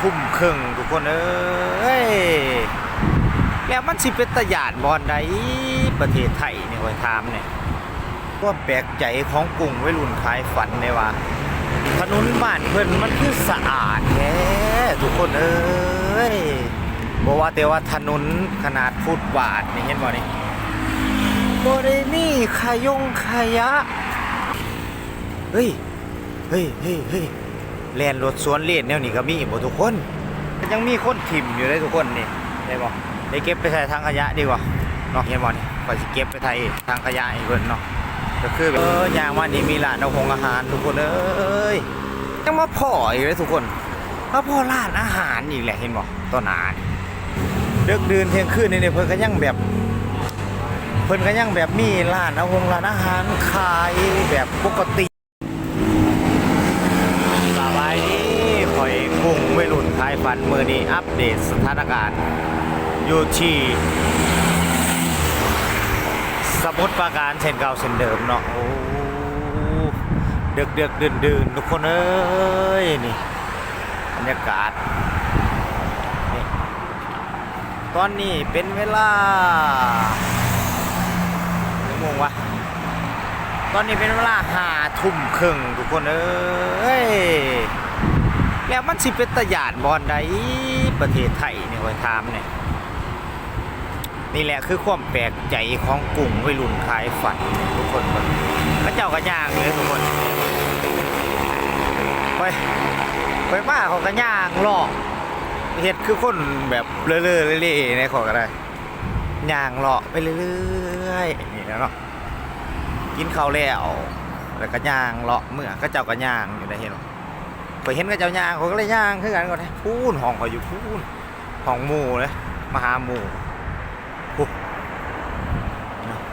ทุ่มครึ่งทุกคนเอ้ยแล้วมันสิเป็นตะยานบอลใดประเทศไทยเนี่ยคอยถามเนี่ยก็แปลกใจของกลุ่มวัยรุ่นขายฝันเนี่ยว่าถนนบ้านเพิ่นมันคือสะอาดแท้ทุกคนเอ้ยบอกว่าแต่ว่าถนนขนาดฟุตบาทนี่เห็นบ่นี่บ่ได้มีขยงขยะเฮ้ยเฮ้ยเฮ้ยเฮ้ย แล่นรถสวนเลนแนวนี้ก็มีบ่ทุกคน ยังมีคนถิ่มอยู่เลยทุกคนนี่ได้บ่ได้เก็บไปใส่ทางขยะดีกว่าเนาะเห็นบ่นี่ก็สิเก็บไปใส่ทางขยะให้เพิ่นเนาะก็คือเออย่างว่านี่มีร้านเอาของอาหารทุกคนเอ้ยยังมาพ่ออีกเลยทุกคนมาพ่อร้านอาหารอีกแหละเห็นบ่ต้นอานเดึกดื่นเที่ยงคืนนี่เนี่ยเพิ่นก็ยังแบบเพิ่นก็ยังแบบมีร้านเอาของร้านอาหารขายแบบปกติสบายดีข่อยกุ้งวัยรุ่นขายฟันมือนี้อัปเดตสถานการณ์อยู่ที่สมุดปราการเช่นเก่าเช่นเดิมเนาะโอ้เดือกเดือกเดินเดินทุกคนเอ้ยนี่บรรยากาศนี่ตอนนี้เป็นเวลากี่โมงวะตอนนี้เป็นเวลาหาทุ่มครึ่งทุกคนเอ้ย แล้วมันสิเป็นตะยานบอลใดประเทศไทยเนี่ยคอยถามเนี่ยนี่แหละคือความแปลกใจของกลุ่มวัยรุ่นขายฝันทุกคนพระเจ้ากระย่างเลยทุกคนไปไปมาเขากระย่างหลอกเห็ดคือคนแบบเลื่อยๆเรื่อยๆในขอก็ได้ย่างเลาะไปเรื่อยๆนี่นะเนาะกินข้าวแล้วแล้วก็ย่างเลาะเมื่อก็เจ้ากระย่างอยู่ได้เห็น บ่ไปเห็นก็เจ้าย่างเขาก็เลยย่างคือกันก็ได้พูนห้องเขาอยู่พูนห้องหมู่เลยมาหาหมู่ปุ๊บ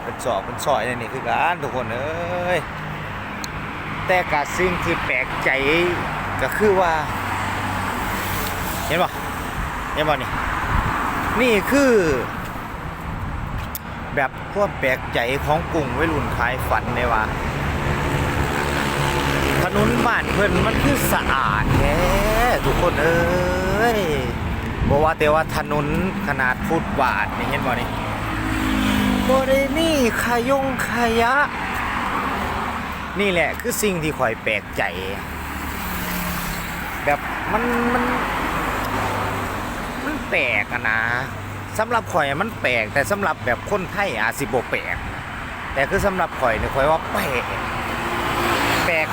เป็นสอบเป็นสอยนี่คือการทุกคนเอ้ยแต่กาสิ่งที่แปลกใจก็คือว่า เห็นป่ะเห็นป่ะนี่นี่คือ แบบความแปลกใจของกลุ่มวัยรุ่นขายฝันเนี่ยว่า นนบ้านเพิ่นมันคือสะอาดแท้ทุกคนเอ้ยบอกว่าแต่ว่าถนนขนาดฟุตบาทนี่เห็นบ่นี่บ่ได้มีขยงขยะ นี่แหละคือสิ่งที่ข่อยแปลกใจ แบบมันมันมันแปลกอะนะสำหรับข่อยมันแปลกแต่สำหรับแบบคนไทยอาจสิบ่แปลกแต่คือสำหรับข่อยเนี่ยข่อยว่าแปลก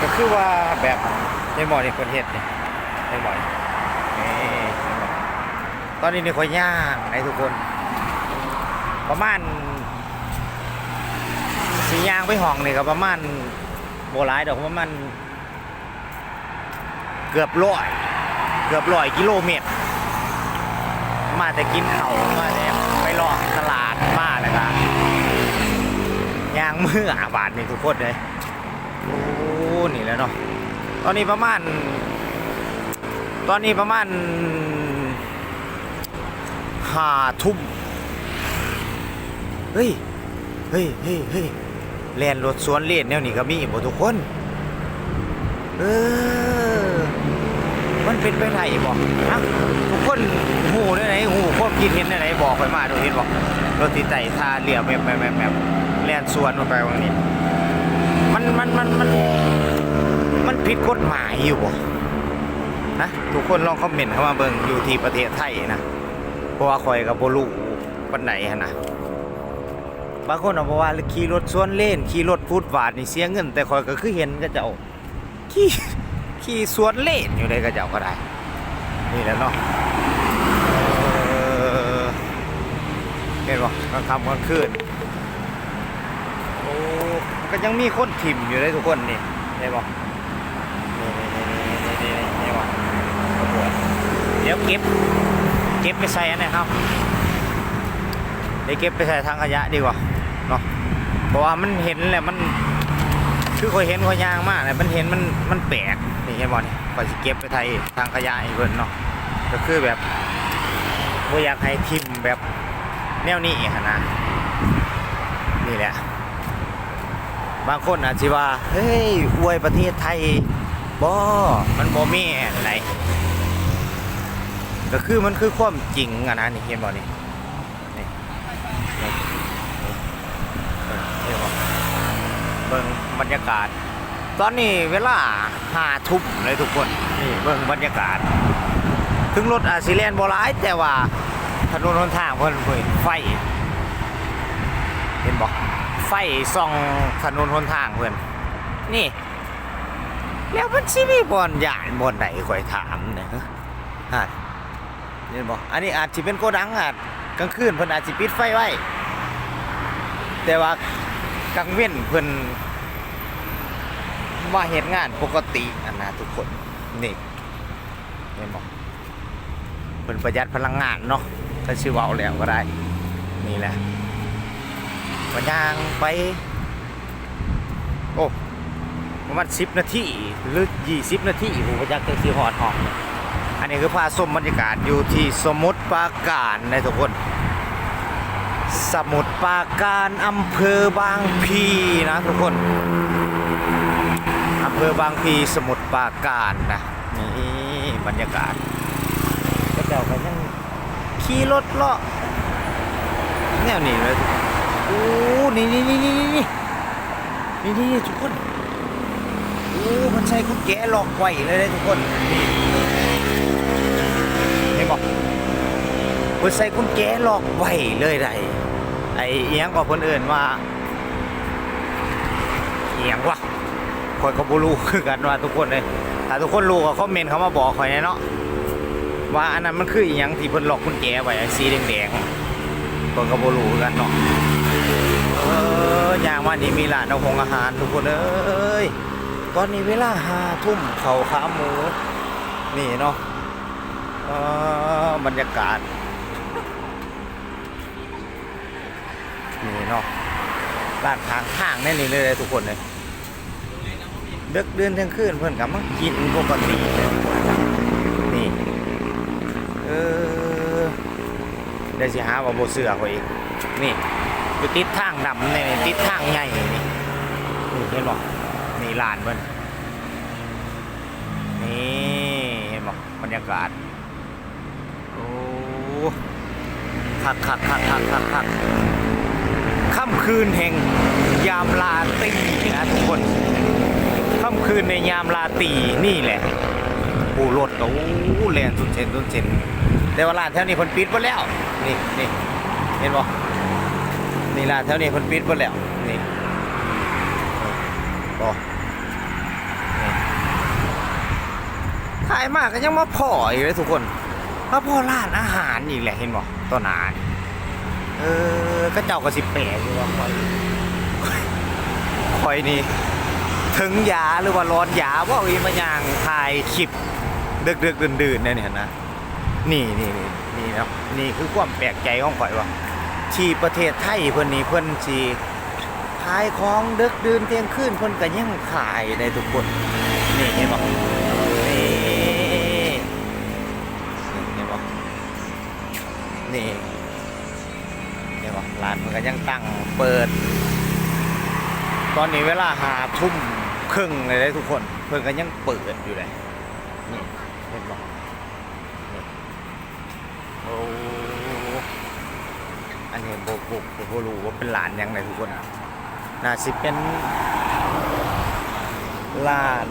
ก็คือว่าแบบในหมอนี่คนเฮ็ดนี่ในหมอนี่ตอนนี้นี่คอยย่างไอ้ทุกคน ประมาณสีย่างไปห้องนี่ก็ประมาณโบหลายดอกประมาณเกือบร้อยเกือบร้อยกิโลเมตร มาแต่กินเขามาแต่ไปรอตลาดมาเลยครับย่างเมืออบาทนี่ทุกคนเลย นี่แหล้วเนาะตอนนี้ประมาณ ตอนนี้ประมาณห้าทุ่มเฮ้ยเฮ้ยเฮ้ยเฮ้ยแลนรถสวนเลนแนวนี้ก็มีบ่ทุกคนเออมันเป็นไปได้บ่ฮะทุกคนหูได้ไหนหูความคิดเห็นได้ไหนบอกไปมาดูเห็นบอกรถติดใจทาเรียบแมบแมบแมบแมบแลนสวนมาไปวันนี้มันมันมันมันมัน ผิดกฎหมายอยู่นะทุกคนลองคอมเมนต์เข้ามาเบิ่งอยู่ที่ประเทศไทยนะเพราะว่าคอยกับโบลูปันไหนนะบางคนเอาบอกว่าขี่รถสวนเลนขี่รถพูดวาดนี่เสียเงิน แต่คอยก็คือเห็นก็จะเอาขี่ขี่สวนเลนอยู่ในกระเจ้าก็ได้ นี่แหละเนาะเห็นบ่กลางค่ำกลางคืนโอ้ก็ยังมีคนถิ่มอยู่เลยทุกคนนี่เห็นบ่นี่นี่นี่นี่นี่นี่บ่ตำรวจ เดี๋ยวเก็บ เก็บไปใส่อันไหนครับเดี๋ยวเก็บไปใส่ทางขยะดีกว่าเนาะเพราะว่ามันเห็นแหละมันคือคอยเห็นคอยยางมากเลยมันเห็นมันมันแปลกนี่เห็นบ่นี่คอยสิเก็บไปไทยทางขยะอีกเพิ่นเนาะก็คือแบบบ่อยากให้ทิมแบบแนวนี้อีกหั้นะนี่แหละ บางคนอาจจะว่าเฮ้ยอวยประเทศไทยบ่มันบ่มีอะไร ก็คือมันคือความจริงอะนะนี่เห็นบ่นี่นี่นี่เห็นบ่เบิ่งบรรยากาศ ตอนนี้เวลาห้าทุ่มเลยทุกคนนี่เบิ่งบรรยากาศ ถึงรถอาซิเลนบ่ร้ายแต่ว่าถนนหนทางเพิ่นเพิ่นไฟ เห็นบ่ไฟส่องถนนหนทางเพิ่นนี่ แล้วมันสิมีบ่อนย่านบอนใดข่อยถามเนี่ยฮะ เห็นบ่อันนี้อาจสิเป็นโกดังอาจกลางคืนเพิ่นอาจสิปิดไฟไว้ แต่ว่ากลางเว้นเพิ่นมาเฮ็ดงานปกติอันนะทุกคนนี่เห็นบ่เพิ่นประหยัดพลังงานเนาะถ้าชื่อเว้าแล้วก็ได้นี่แหละก็ย่างไป โอ้ประมาณ10นาทีหรือ20นาทีผมก็อยากจะสิฮอดหอง อันนี้คือพาส้มบรรยากาศอยู่ที่สมุทรปราการนะทุกคน สมุทรปราการอำเภอบางพีนะทุกคนอำเภอบางพีสมุทรปราการนะนี่บรรยากาศก็เจ้าก็ยังขี่รถเลาะแนวนี้เลยโอ้นี่นี่นี่นี่นี่นี่นี่ทุกคนโอ้มันใช่คุณแกหลอกไหว้เลยนะทุกคนนี่ พิ่นใส่กุญแจล็อกไว้เลยได้ไอ้เอียงกว่าเพิ่นเอื่นว่าเอียงวะข่อยก็บ่รู้คือกันว่าทุกคนเลยถ้าทุกคนรู้ก็คอมเมนต์เข้ามาบอกข่อยแน่เนาะว่าอันนั้นมันคืออีหยังที่เพิ่นล็อกกุญแจไว้ไอ้สีแดงๆเพิ่นก็บ่รู้คือกันเนาะเออย่างว่านี่มีร้านเอาของอาหารทุกคนเอ้ยตอนนี้เวลา5ทุ่มเข้าขาหมู นี่เนาะเออบรรยากาศ นี่เนาะร้านทางห้างแน่นี่เลยทุกคนเลยเดึกเดือนเที่ยงคืนเพื่อนกับมากินปกติเลยนี่เออได้สิหาว่าโบเสือเขาอีกนี่อยู่ติดทางดำนี่นี่ติดทางใหญ่นี่นี่เห็นบอกนี่ลานเพิ่นนี่เห็นบอกบรรยากาศโอ้คักคักคักคักคักคัก ค่ำคืนแห่งยามลาตีนะทุกคนค่ำคืนในยามลาตีนี่แหละปูรถก็โอ้แลนสุดเชนสุดเชนแต่ว่าร้านแถวนี้เพิ่นปิดหมดแล้วนี่นี่เห็นบ่นี่ร้านแถวนี้เพิ่นปิดหมดแล้วนี่บ่ขายมากก็ยังมาพ่ออีกเลยทุกคนมาพ่อร้านอาหารอีกแหละเห็นบ่ต้นหนาน เออก็เจ้าก็สิแปลกอยู่ว่าคอยคอยนี่ถึงยาหรือว่าร้อนยาว่าอีมาย่างถ่ายคลิปดึกดึกดื่นดื่นเนี่ยนะนี่นี่นี่นี่นะนี่คือความแปลกใจของข่อยว่าที่ประเทศไทยเพิ่นนี่เพิ่นสิขายของดึกดื่นเที่ยงคืนเพิ่นก็ยังขายได้ทุกคนนี่เห็นบ่นี่นี่เห็นบ่นี่ยบอก ร้านมันก็ยังตั้งเปิด ตอนนี้เวลาหาทุ่มครึ่งเลยได้ทุกคน เพิ่นก็ยังเปิดอยู่เลยนี่เห็นบอกนี่โอ้อันนี้โบโบโบโบรู้ว่าเป็นร้านยังไงทุกคนน่าสิเป็นร้าน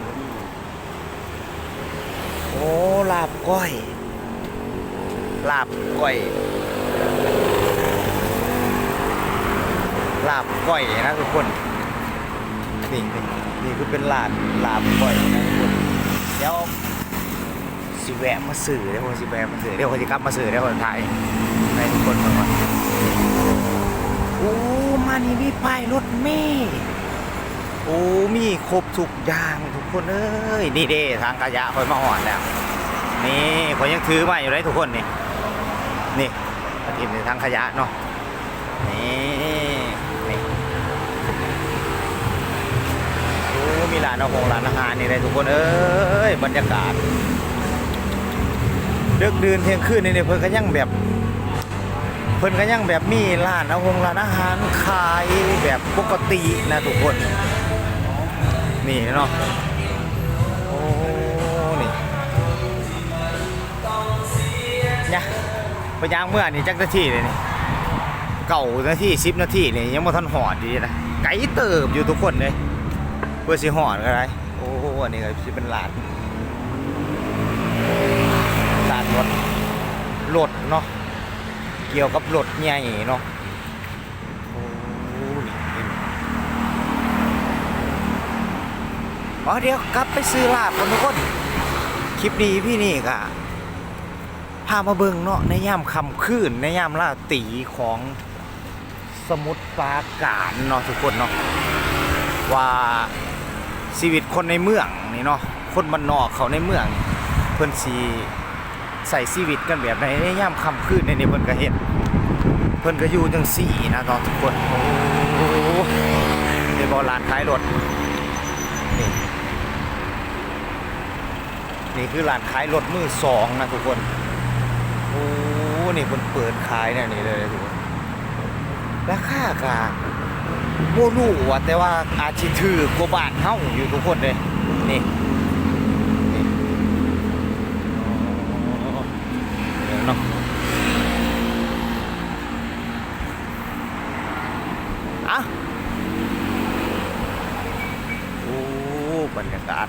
โอ้ลาบก้อย ลาบก้อย ลาบก้อยนะทุกคนนี่นี่นี่คือเป็นลาบลาบก้อยนะทุกคนเดี๋ยวสิแวะมาสื่อเดี๋ยวผมสิแวะมาสื่อเดี๋ยวผมจะกลับมาสื่อเดี๋ยวผมถ่ายให้ทุกคนดูก่อนโอ้มานี่มีป้ายรถเมล์โอ้มีครบทุกอย่างทุกคนเอ้ยนี่เด้ทางขยะคอยมาหอนแล้วนี่ผมยังถือมาอยู่เลยทุกคนนี่นี่มาทิมในทางขยะเนาะนี่ โอ้มีร้านอาหงร้านอาหารนี่เลยทุกคนเอ้ยบรรยากาศดึกดื่นเที่ยงคืนนี่เนี่ยเพิ่นก็ยังแบบ เพิ่นก็ยังแบบมีร้านอาหงร้านอาหารขายแบบปกตินะทุกคน นี่เนาะโอ้นี่เนี่ยไปย่างเมื่อนี่จักนาทีเลยนี่เก่านาทีสิบนาทีนี่ยังบ่ทันหอดดีนะไกลเติบอยู่ทุกคนเลย เพื่อสิหอดก็ได้โอ้โหอันนี้ก็สิเป็นหลานลานรถรถเนาะเกี่ยวกับรถใหญ่เนาะโอ้นี่เห็นอ๋อเดี๋ยวกลับไปซื้อลาบกันทุกคนคลิปดีพี่นี่ก็พามาเบิงเนาะในย่ามคำคืนในย่ามล่าตีของสมุทรปราการเนาะทุกคนเนาะว่า ชีวิตคนในเมืองนี่เนาะคนบ้านนอกเขาในเมือง เพิ่นสีใส่ชีวิตกันแบบไหนในย่ามคำคืนในนี้เพิ่นก็เห็นเพิ่นก็อยู่จังสี่นะเนาะทุกคนโอ้เดี๋ยวบอลานขายรถนี่นี่คือร้านขายรถมือสองนะทุกคนโอ้นี่คนเปิดขายเนี่ยนี่เลยทุกคนราคากะ โมลูว่ะแต่ว่าอาจสิถือกว่าบาทเฮ้าอยู่ทุกคนเลยนี่นี่เดี๋ยวนาะอะโอ้บรรยากาศ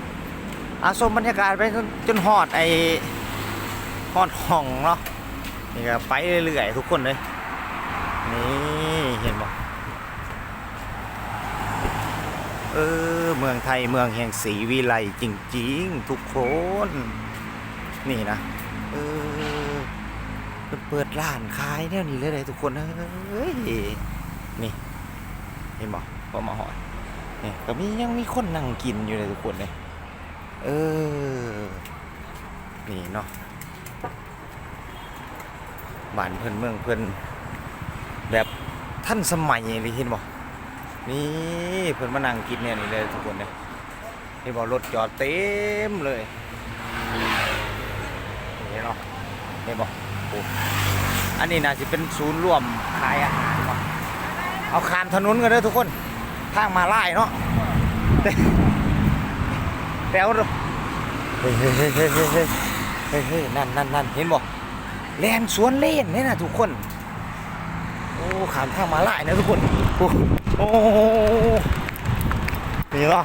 อาชมบรรยากาศไปจนจนหอดไอหอดห้องเนาะนี่ก็ไปเรื่อยๆทุกคนเลย นี่เห็นบ่ เออ เมืองไทยเมืองแห่งศรีวิไลจริง ๆ ทุกคน นี่นะ เออ เปิดร้านขายเนี่ยนี่เลยเลยทุกคนเฮ้ย นี่เห็นบ่พอมาหอดนี่ก็มียังมีคนนั่งกินอยู่เลยทุกคนเลยเออ นี่เนาะบ้านเพิ่อนเมืองเพิ่อนแบบท่านสมัยเลยเห็นบ่ นี่เพื่อนมานั่งกินเนี่ยนี่เลยทุกคนเนี่ยที่บอกรถจอดเต็มเลยเห็นเนาะเห็นบอกอันนี้นะจะเป็นศูนย์รวมขายอาหารเนาะเอาคามถนนกันเลยทุกคนทางมาไล่เนาะแต่แต่วเฮ้ยเฮ้ยเฮ้ยเฮ้ยนั่นนั่นนั่นเห็นบอกแลนสวนเล่นเนี่ยนะทุกคน ขามทางมาลายนะทุกคน โอ้โอ้นี่เหรอ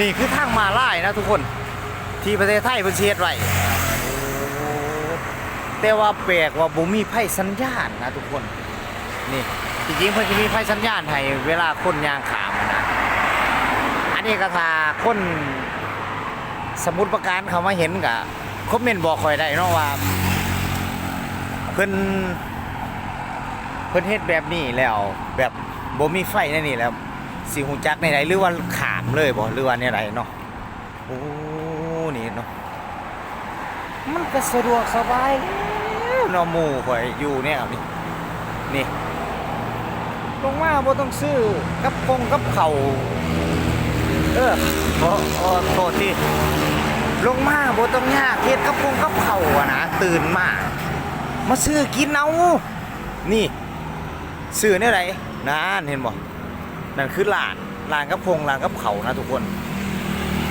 นี่คือทางมาลายนะทุกคน ที่ประเทศไทยเพิ่นเฮ็ดไว้แต่ว่าแปลกว่าบ่มีไพ่สัญญาณนะทุกคน นี่จริงๆเพิ่นจะมีไพ่สัญญาณให้เวลาคนยางขามอะนะอันนี้ก็ถ้าคนสมุดประการเขามาเห็นกับคอมเมนต์บอกคอยได้เนาะว่าเพิ่น เพิ่นเฮ็ดแบบนี้แล้วแบบบ่มีไฟในนี่แล้วสิหูจักในไหนหรือว่าขามเลยบ่หรือว่าในไหนเนาะโอ้นี่เนาะมันก็สะดวกสบายเนาะหมู่ข่อยอยู่เนี่ยนี่นี่ลงมาบ่ต้องซื้อกับคงกับเขาเออโอโอโทษที่ลงมาบ่ต้องยากเฮ็ดกับพงกับเขาอะนะตื่นมามาซื้อกินเอานี่ ซื้อเนี่ยไรนานเห็นบ่นั่นคือร้านร้านกับพงร้านกับเขานะทุกคน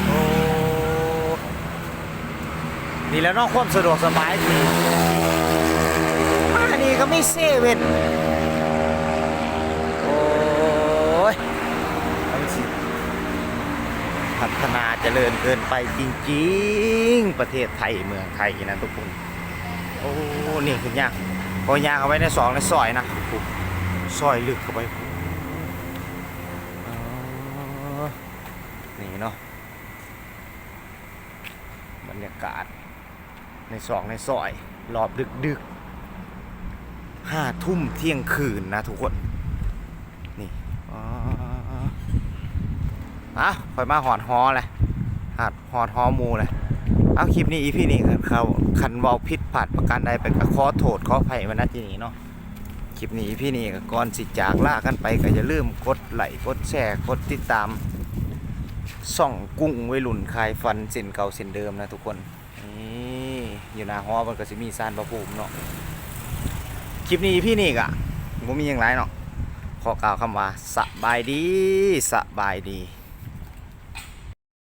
โอ้นี่แล้วนอกความสะดวกสบายดีมานี่ก็ไม่เซเว่นโอ้ยเอาสิพัฒนาเจริญเกินไปจริงๆ ประเทศไทยเมืองไทยนะทุกคน โอ้ นี่คือยากพอยางเอาไว้ในสองในซอยนะ ซอยลึกเข้าไปนี่เนาะบรรยากาศ ในสองในซอยรอบดึกดึกห้าทุ่มเที่ยงคืนนะทุกคน นี่อ๋ออะคอยมาหอดฮอเลยหอดหอดฮอมูเลยเอาคลิปนี้อีพี่นี่กันเขาคันเบาพิษผัดประการใดไปก็ขอโทษขออภัยมาณที่นี้เนาะ คลิปนี้พี่นี่ก่อนสิจากล่ากันไปก็อย่าลืมกดไลค์กดแชร์กดติดตามส่องกุ้งไวรุ่นคลายฟันเส้นเก่าเส้นเดิมนะทุกคนนี่อยู่หน้าฮอมันก็จะมีซานประภูมิเนาะคลิปนี้พี่นี่กะผมมีอย่างไรเนาะขอกล่าวคำว่าสบายดีสบายดี